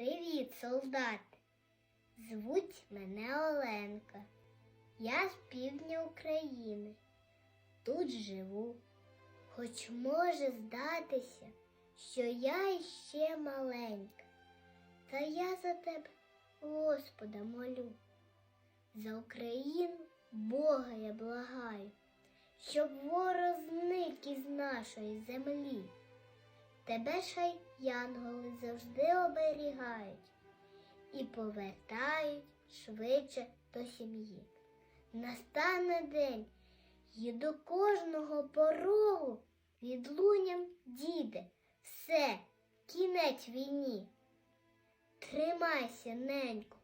Привіт, солдати! Звуть мене Оленка. Я з півдня України. Тут живу. Хоч може здатися, що я іще маленька. Та я за тебе, Господа, молю. За Україну Бога я благаю, щоб ворог зник із нашої землі. Тебе ж хай янголи завжди оберігають і повертають швидше до сім'ї. Настане день, і до кожного порогу відлуням діде все, кінець війні. Тримайся, ненько,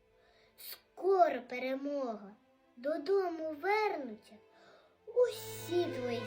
скоро перемога. Додому вернуться усі твої